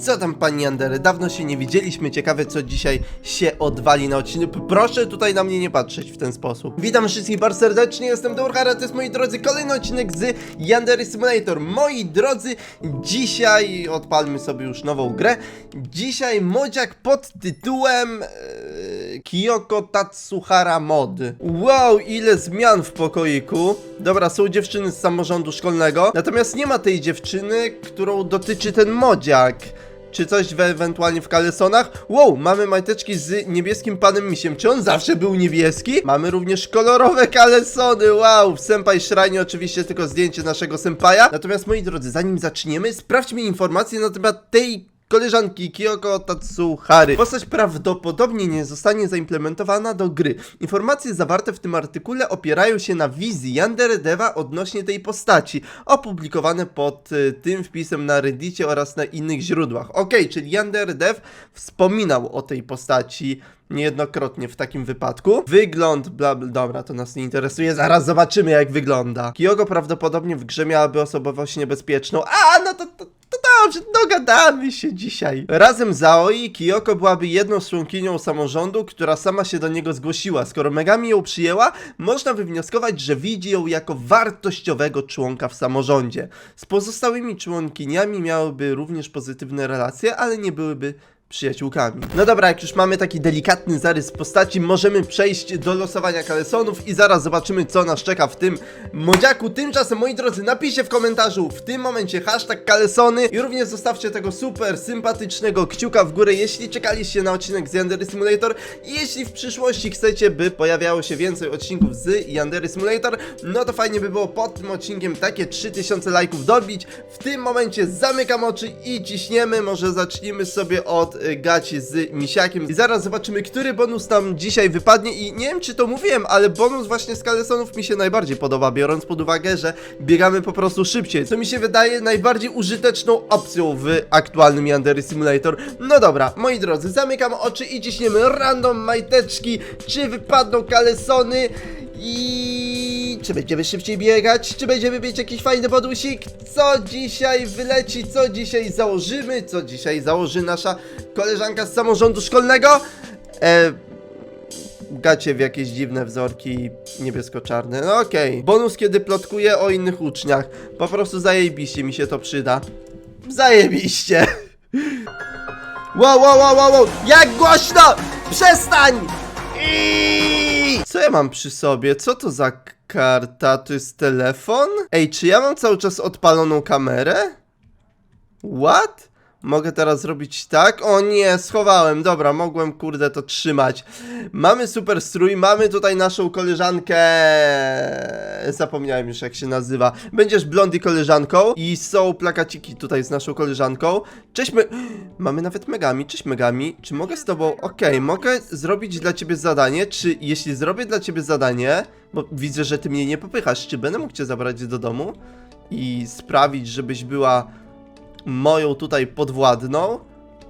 Co tam pani Andery? Dawno się nie widzieliśmy, ciekawe co dzisiaj się odwali na odcinku. Proszę tutaj na mnie nie patrzeć w ten sposób. Witam wszystkich bardzo serdecznie, jestem Durhara, to jest moi drodzy kolejny odcinek z Yandery Simulator. Moi drodzy, dzisiaj odpalmy sobie już nową grę. Dzisiaj modziak pod tytułem e, Kyoko Tatsuhara Mod. Wow, ile zmian w pokoiku. Dobra, są dziewczyny z samorządu szkolnego, natomiast nie ma tej dziewczyny, którą dotyczy ten modziak. Czy coś w, ewentualnie w kalesonach? Wow, mamy majteczki z niebieskim panem misiem. Czy on zawsze był niebieski? Mamy również kolorowe kalesony. Wow, w Senpai Shrine oczywiście tylko zdjęcie naszego senpaja. Natomiast moi drodzy, zanim zaczniemy, sprawdźmy informacje na temat tej koleżanki Kyoko Tatsuhary. Postać prawdopodobnie nie zostanie zaimplementowana do gry. Informacje zawarte w tym artykule opierają się na wizji Yandere Deva odnośnie tej postaci, opublikowane pod y, tym wpisem na Reddicie oraz na innych źródłach. Okej, czyli Yandere Dev wspominał o tej postaci niejednokrotnie w takim wypadku. Wygląd, bla, bla, dobra, to nas nie interesuje, zaraz zobaczymy jak wygląda. Kyoko prawdopodobnie w grze miałaby osobowość niebezpieczną, a no to, to dobrze, dogadamy się dzisiaj. Razem z Aoi, Kyoko byłaby jedną członkinią samorządu, która sama się do niego zgłosiła. Skoro Megami ją przyjęła, można wywnioskować, że widzi ją jako wartościowego członka w samorządzie. Z pozostałymi członkiniami miałyby również pozytywne relacje, ale nie byłyby przyjaciółkami. No dobra, jak już mamy taki delikatny zarys postaci, możemy przejść do losowania kalesonów i zaraz zobaczymy, co nas czeka w tym modziaku. Tymczasem, moi drodzy, napiszcie w komentarzu w tym momencie hashtag kalesony i również zostawcie tego super sympatycznego kciuka w górę, jeśli czekaliście na odcinek z Yandery Simulator i jeśli w przyszłości chcecie, by pojawiało się więcej odcinków z Yandery Simulator, no to fajnie by było pod tym odcinkiem takie 3000 lajków dobić. W tym momencie zamykam oczy i ciśniemy, może zacznijmy sobie od y, gaci z misiakiem. I zaraz zobaczymy, który bonus tam dzisiaj wypadnie. I nie wiem czy to mówiłem, ale bonus właśnie z kalesonów mi się najbardziej podoba, biorąc pod uwagę, że biegamy po prostu szybciej, co mi się wydaje najbardziej użyteczną opcją w aktualnym Yandery Simulator. No dobra, moi drodzy, zamykam oczy i ciśniemy random majteczki, czy wypadną kalesony. I czy będziemy szybciej biegać? Czy będziemy mieć jakiś fajny bonusik? Co dzisiaj wyleci? Co dzisiaj założymy? Co dzisiaj założy nasza koleżanka z samorządu szkolnego? E, gacie w jakieś dziwne wzorki niebiesko-czarne. No okej. Bonus, kiedy plotkuję o innych uczniach. Po prostu zajebiście mi się to przyda. Zajebiście. Wow, wow, wow, wow, wow! Jak głośno! Przestań! Co ja mam przy sobie? Co to za karta? To jest telefon? Ej, czy ja mam cały czas odpaloną kamerę? What? Mogę teraz zrobić tak? O nie, schowałem. Dobra, mogłem kurde to trzymać. Mamy super strój, mamy tutaj naszą koleżankę. Zapomniałem już jak się nazywa. Będziesz blondi koleżanką i są plakaciki tutaj z naszą koleżanką. Cześć my... Mamy nawet Megami. Cześć Megami. Czy mogę z tobą... Okej, mogę zrobić dla ciebie zadanie. Czy jeśli zrobię dla ciebie zadanie, bo widzę, że ty mnie nie popychasz, czy będę mógł cię zabrać do domu i sprawić, żebyś była moją tutaj podwładną.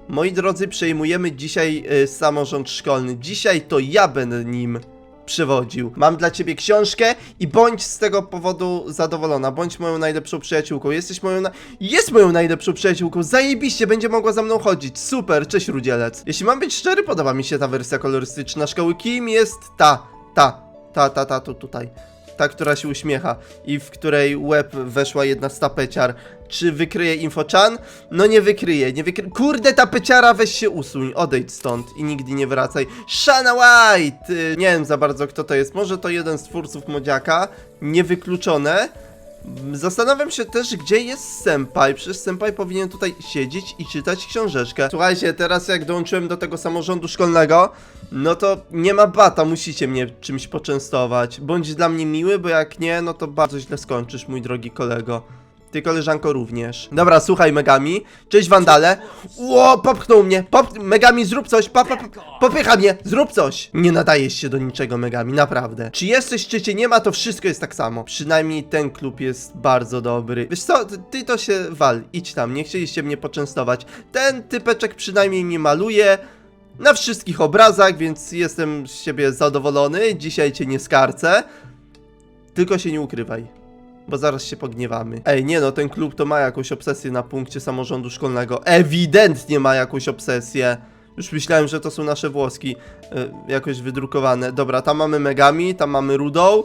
Moi drodzy, przejmujemy dzisiaj y, samorząd szkolny. Dzisiaj to ja będę nim przewodził. Mam dla ciebie książkę i bądź z tego powodu zadowolona. Bądź moją najlepszą przyjaciółką. Jesteś moją na... Jest moją najlepszą przyjaciółką. Zajebiście, będzie mogła za mną chodzić. Super, cześć Rudzielec. Jeśli mam być szczery, podoba mi się ta wersja kolorystyczna szkoły. Kim jest ta? Ta. Ta, ta, ta, tu, tutaj ta, która się uśmiecha i w której łeb weszła jedna z tapeciar. Czy wykryje infochan? No nie wykryje, nie wykryje. Kurde, tapeciara, weź się usuń, odejdź stąd i nigdy nie wracaj. Shana White! Y, Nie wiem za bardzo kto to jest, może to jeden z twórców Modziaka, niewykluczone. Zastanawiam się też, gdzie jest Senpai. Przecież Senpai powinien tutaj siedzieć i czytać książeczkę. Słuchajcie, teraz jak dołączyłem do tego samorządu szkolnego, no to nie ma bata, musicie mnie czymś poczęstować. Bądź dla mnie miły, bo jak nie, no to bardzo źle skończysz, mój drogi kolego. Ty koleżanko również. Dobra, słuchaj Megami. Cześć Wandale. Ło, popchnął mnie. Pop... Megami, zrób coś. Pa, pa, popycha mnie. Zrób coś. Nie nadajesz się do niczego Megami, naprawdę. Czy jesteś, czy cię nie ma, to wszystko jest tak samo. Przynajmniej ten klub jest bardzo dobry. Wiesz co, ty- ty to się wal. Idź tam, nie chcieliście mnie poczęstować. Ten typeczek przynajmniej mnie maluje. Na wszystkich obrazach, więc jestem z siebie zadowolony. Dzisiaj cię nie skarcę. Tylko się nie ukrywaj. Bo zaraz się pogniewamy. Ej, nie no, ten klub to ma jakąś obsesję na punkcie samorządu szkolnego. Ewidentnie ma jakąś obsesję. Już myślałem, że to są nasze włoski y, jakoś wydrukowane. Dobra, tam mamy Megami, tam mamy Rudą.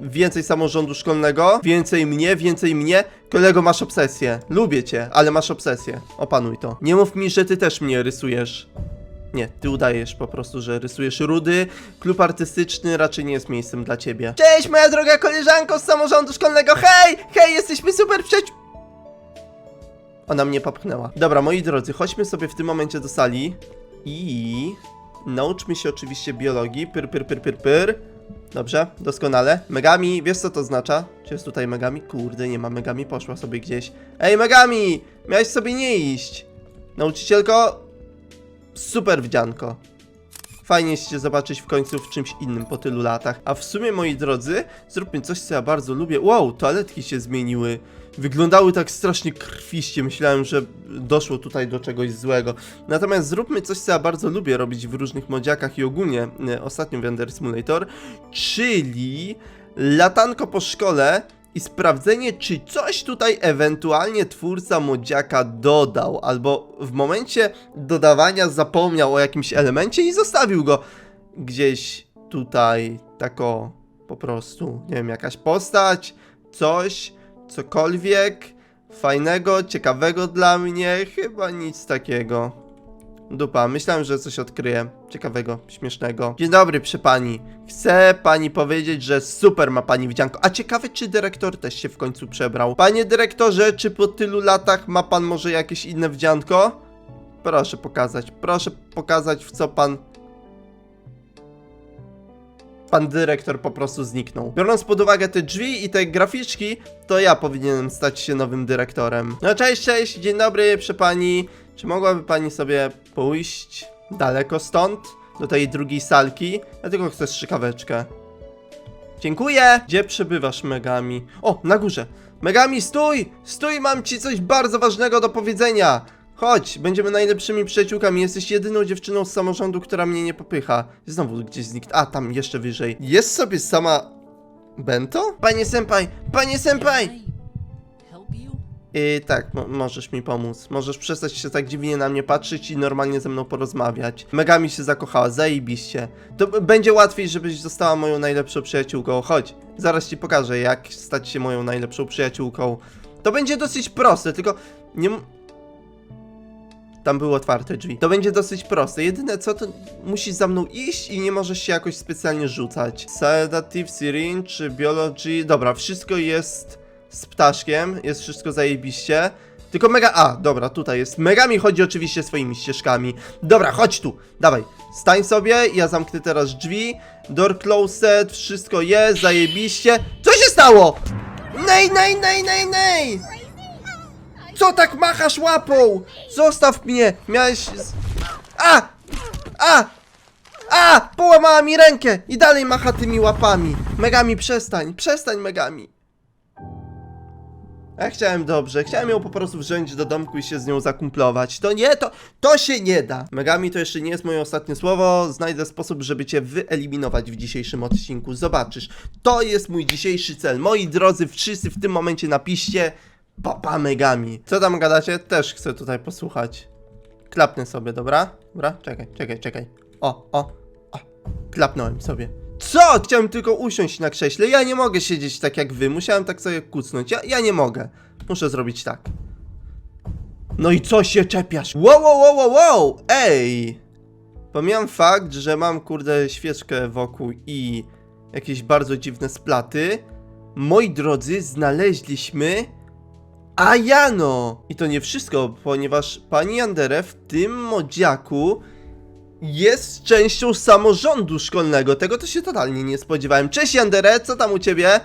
Więcej samorządu szkolnego, więcej mnie, więcej mnie. Kolego, masz obsesję. Lubię cię, ale masz obsesję. Opanuj to. Nie mów mi, że ty też mnie rysujesz. Nie, ty udajesz po prostu, że rysujesz rudy. Klub artystyczny raczej nie jest miejscem dla ciebie. Cześć, moja droga koleżanko z samorządu szkolnego. Hej, hej, jesteśmy super przyjaciół. Ona mnie popchnęła. Dobra, moi drodzy, chodźmy sobie w tym momencie do sali i nauczmy się oczywiście biologii. Pyr, pyr, pyr, pyr, pyr. Dobrze, doskonale. Megami, wiesz co to oznacza? Czy jest tutaj Megami? Kurde, nie ma Megami, poszła sobie gdzieś. Ej, Megami! Miałeś sobie nie iść. Nauczycielko, super wdzianko. Fajnie cię zobaczyć w końcu w czymś innym po tylu latach. A w sumie, moi drodzy, zróbmy coś, co ja bardzo lubię. Wow, toaletki się zmieniły. Wyglądały tak strasznie krwiście. Myślałem, że doszło tutaj do czegoś złego. Natomiast zróbmy coś, co ja bardzo lubię robić w różnych modziakach i ogólnie e, ostatnio w Ender Simulator, czyli latanko po szkole i sprawdzenie, czy coś tutaj ewentualnie twórca modziaka dodał, albo w momencie dodawania zapomniał o jakimś elemencie i zostawił go gdzieś tutaj, tako po prostu, nie wiem, jakaś postać, coś, cokolwiek fajnego, ciekawego dla mnie, chyba nic takiego. Dupa, myślałem, że coś odkryję. Ciekawego, śmiesznego. Dzień dobry, przy pani. Chcę pani powiedzieć, że super ma pani wdzianko. A ciekawe, czy dyrektor też się w końcu przebrał. Panie dyrektorze, czy po tylu latach ma pan może jakieś inne wdzianko? Proszę pokazać, proszę pokazać, w co pan pan dyrektor po prostu zniknął. Biorąc pod uwagę te drzwi i te graficzki, to ja powinienem stać się nowym dyrektorem. No cześć, cześć, dzień dobry, przy pani. Czy mogłaby pani sobie pójść daleko stąd, do tej drugiej salki? Tylko chcę strzykaweczkę. Dziękuję! Gdzie przebywasz, Megami? O, na górze. Megami, stój! Stój, mam ci coś bardzo ważnego do powiedzenia! Chodź, będziemy najlepszymi przyjaciółkami. Jesteś jedyną dziewczyną z samorządu, która mnie nie popycha. Znowu gdzieś zniknę. A, tam jeszcze wyżej. Jest sobie sama... Bento? Panie senpai! Panie senpai! Yy, tak, mo- możesz mi pomóc. Możesz przestać się tak dziwnie na mnie patrzeć i normalnie ze mną porozmawiać. Mega mi się zakochała, zajebiście. To będzie łatwiej, żebyś została moją najlepszą przyjaciółką. Chodź, zaraz ci pokażę, jak stać się moją najlepszą przyjaciółką. To będzie dosyć proste, tylko nie... Tam były otwarte drzwi. To będzie dosyć proste. Jedyne co, to musisz za mną iść i nie możesz się jakoś specjalnie rzucać. Sedative, Syringe, Biology... Dobra, wszystko jest z ptaszkiem, jest wszystko zajebiście. Tylko mega. A, dobra, tutaj jest. Mega mi chodzi oczywiście swoimi ścieżkami. Dobra, chodź tu, dawaj. Stań sobie, ja zamknę teraz drzwi. Door closed, wszystko jest, zajebiście. Co się stało? Nej, nej, nej, nej, nej! Co tak machasz łapą? Zostaw mnie! Miałeś. A! A! A! Połamała mi rękę! I dalej macha tymi łapami. Megami, przestań, przestań, Megami. Ja chciałem dobrze, chciałem ją po prostu wziąć do domku i się z nią zakumplować. To nie, to, to się nie da. Megami to jeszcze nie jest moje ostatnie słowo. Znajdę sposób, żeby cię wyeliminować w dzisiejszym odcinku. Zobaczysz, to jest mój dzisiejszy cel. Moi drodzy, wszyscy w tym momencie napiszcie Papa Megami. Co tam gadacie? Też chcę tutaj posłuchać. Klapnę sobie, dobra? Dobra, czekaj, czekaj, czekaj. O, o, o. Klapnąłem sobie. Co? Chciałem tylko usiąść na krześle. Ja nie mogę siedzieć tak jak wy. Musiałem tak sobie kucnąć. Ja, ja nie mogę. Muszę zrobić tak. No i co się czepiasz? Wow, wow, wow, wow, wow! Ej! Pomijam fakt, że mam kurde świeczkę wokół i jakieś bardzo dziwne splaty. Moi drodzy, znaleźliśmy Ajano! I to nie wszystko, ponieważ pani Andere w tym modziaku jest częścią samorządu szkolnego. Tego to się totalnie nie spodziewałem. Cześć Yandere, co tam u ciebie?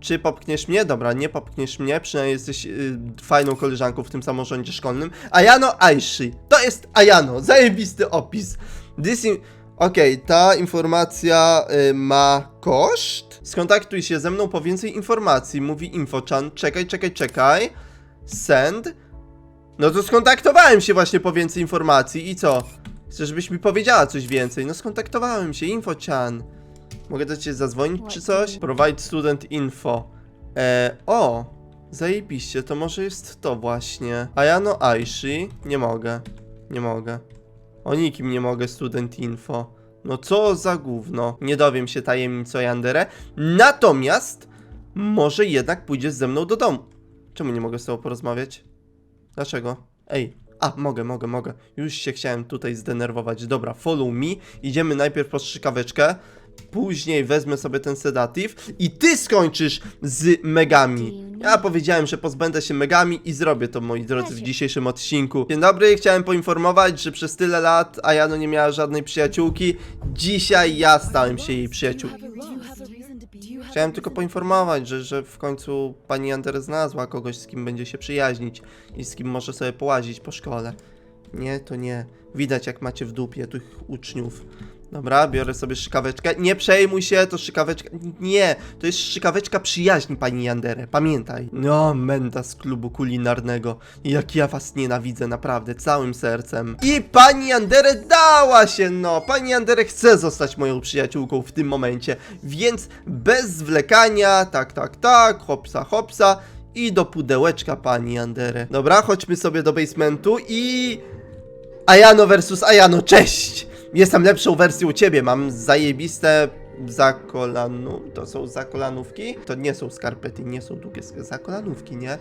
Czy popchniesz mnie? Dobra, nie popchniesz mnie, przynajmniej jesteś y, fajną koleżanką w tym samorządzie szkolnym. Ayano Aishi. To jest Ayano, zajebisty opis. This in... Okej, ta informacja y, ma koszt? Skontaktuj się ze mną po więcej informacji, mówi Infochan. Czekaj, czekaj, czekaj. Send. No to skontaktowałem się właśnie po więcej informacji i co? Chcę, żebyś mi powiedziała coś więcej. No skontaktowałem się, Infochan. Mogę do ciebie zadzwonić czy coś? Provide student info. E, o, zajebiście, to może jest to właśnie. Ayano Aishi, nie mogę, nie mogę. O nikim nie mogę, student info. No co za gówno. Nie dowiem się tajemnic o Yandere. Natomiast może jednak pójdziesz ze mną do domu. Czemu nie mogę z tobą porozmawiać? Dlaczego? Ej, a, mogę, mogę, mogę. Już się chciałem tutaj zdenerwować. Dobra, follow me. Idziemy najpierw po strzykaweczkę. Później wezmę sobie ten sedatyw i ty skończysz z megami. Ja powiedziałem, że pozbędę się megami i zrobię to, moi drodzy, w dzisiejszym odcinku. Dzień dobry, chciałem poinformować, że przez tyle lat Ayano nie miała żadnej przyjaciółki. Dzisiaj ja stałem się jej przyjaciółką. Chciałem tylko poinformować, że, że w końcu pani Ander znalazła kogoś, z kim będzie się przyjaźnić i z kim może sobie połazić po szkole. Nie, to nie. Widać, jak macie w dupie tych uczniów. Dobra, biorę sobie szykaweczkę. Nie przejmuj się, to szykaweczka. Nie, to jest szykaweczka przyjaźni, pani Yandere. Pamiętaj. No, menda z klubu kulinarnego. Jak ja was nienawidzę, naprawdę, całym sercem. I pani Yandere dała się, no. Pani Yandere chce zostać moją przyjaciółką w tym momencie. Więc bez zwlekania, tak, tak, tak, hopsa, hopsa. I do pudełeczka pani Yandere. Dobra, chodźmy sobie do basementu i... Ayano versus Ayano, cześć! Jestem lepszą wersją ciebie, mam zajebiste zakolanu... To są zakolanówki? To nie są skarpety, nie są długie zakolanówki, nie?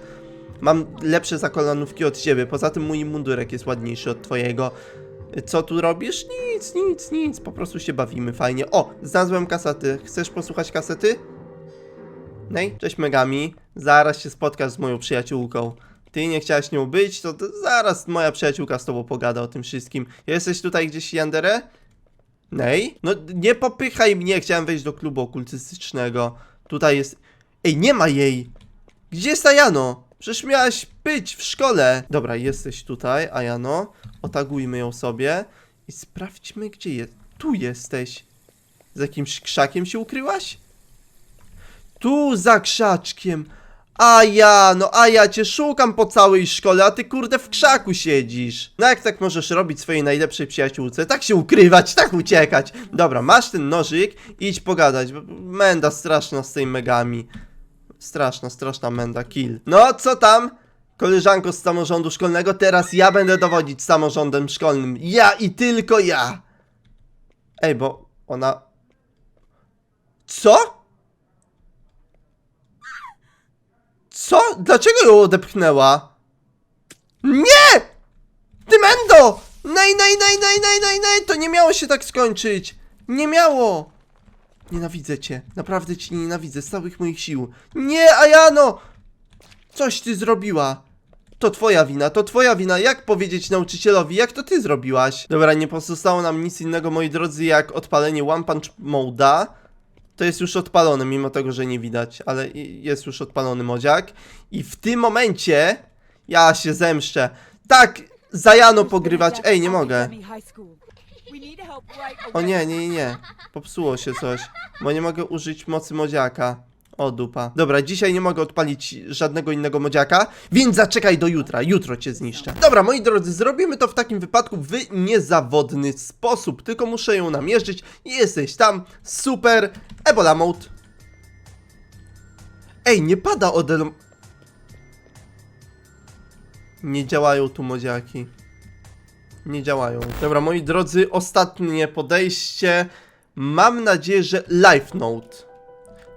Mam lepsze zakolanówki od ciebie, poza tym mój mundurek jest ładniejszy od twojego. Co tu robisz? Nic, nic, nic, po prostu się bawimy fajnie. O, znalazłem kasety. Chcesz posłuchać kasety? Nej, cześć Megami. Zaraz się spotkasz z moją przyjaciółką. Ty nie chciałaś nią być, to, to zaraz moja przyjaciółka z tobą pogada o tym wszystkim. Jesteś tutaj gdzieś, Yandere? Nej? No nie popychaj mnie, chciałem wejść do klubu okultystycznego. Tutaj jest... Ej, nie ma jej! Gdzie jest Ayano? Przecież miałaś być w szkole. Dobra, jesteś tutaj, Ayano. Otagujmy ją sobie i sprawdźmy, gdzie jest. Tu jesteś. Z jakimś krzakiem się ukryłaś? Tu za krzaczkiem. A ja, no a ja cię szukam po całej szkole, a ty kurde w krzaku siedzisz. No jak tak możesz robić swojej najlepszej przyjaciółce? Tak się ukrywać, tak uciekać. Dobra, masz ten nożyk, idź pogadać. Menda straszna z tej megami. Straszna, straszna menda, kill. No, co tam? Koleżanko z samorządu szkolnego, teraz ja będę dowodzić samorządem szkolnym. Ja i tylko ja. Ej, bo ona... Co? Co? Dlaczego ją odepchnęła? Nie! Ty Mendo! Nej, nej, nej, nej, nej, nej, nej! To nie miało się tak skończyć! Nie miało! Nienawidzę cię. Naprawdę cię nienawidzę z całych moich sił. Nie, Ajano! Coś ty zrobiła. To twoja wina, to twoja wina. Jak powiedzieć nauczycielowi, jak to ty zrobiłaś? Dobra, nie pozostało nam nic innego, moi drodzy, jak odpalenie One Punch Moda. To jest już odpalone, mimo tego, że nie widać, ale jest już odpalony modziak. I w tym momencie ja się zemszczę. Tak, za Jano pogrywać. Ej, nie mogę. O nie, nie, nie. Popsuło się coś, bo nie mogę użyć mocy modziaka. O dupa. Dobra, dzisiaj nie mogę odpalić żadnego innego modziaka, więc zaczekaj do jutra. Jutro cię zniszczę. Dobra, moi drodzy, zrobimy to w takim wypadku w niezawodny sposób. Tylko muszę ją namierzyć. Jesteś tam. Super. Ebola mode. Ej, nie pada ode... Nie działają tu modziaki. Nie działają. Dobra, moi drodzy, ostatnie podejście. Mam nadzieję, że Life Note.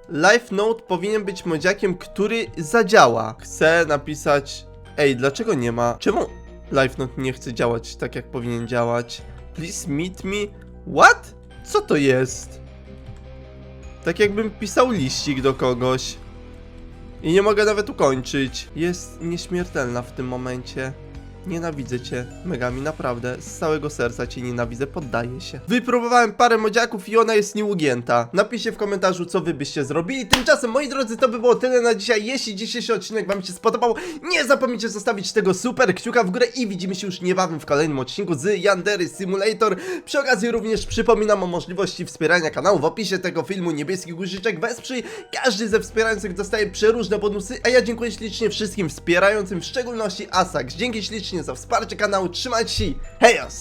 Life Note powinien być modziakiem, który zadziała. Chcę napisać. Ej, dlaczego nie ma? Czemu Life Note nie chce działać tak, jak powinien działać? Please meet me. What? Co to jest? Tak jakbym pisał liścik do kogoś. I nie mogę nawet ukończyć. Jest nieśmiertelna w tym momencie. Nienawidzę cię, Megami, naprawdę. Z całego serca cię nienawidzę, poddaję się. Wypróbowałem parę modziaków i ona jest nieugięta. Napiszcie w komentarzu, co wy byście zrobili. Tymczasem, moi drodzy, to by było tyle na dzisiaj. Jeśli dzisiejszy odcinek wam się spodobał, nie zapomnijcie zostawić tego super kciuka w górę i widzimy się już niebawem w kolejnym odcinku z Yandery Simulator. Przy okazji również przypominam o możliwości wspierania kanału. W opisie tego filmu niebieski guziczek wesprzyj. Każdy ze wspierających dostaje przeróżne bonusy, a ja dziękuję ślicznie wszystkim wspierającym, w szczególności Asax. Dzięki ślicznie za wsparcie kanału, trzymajcie się, hejos!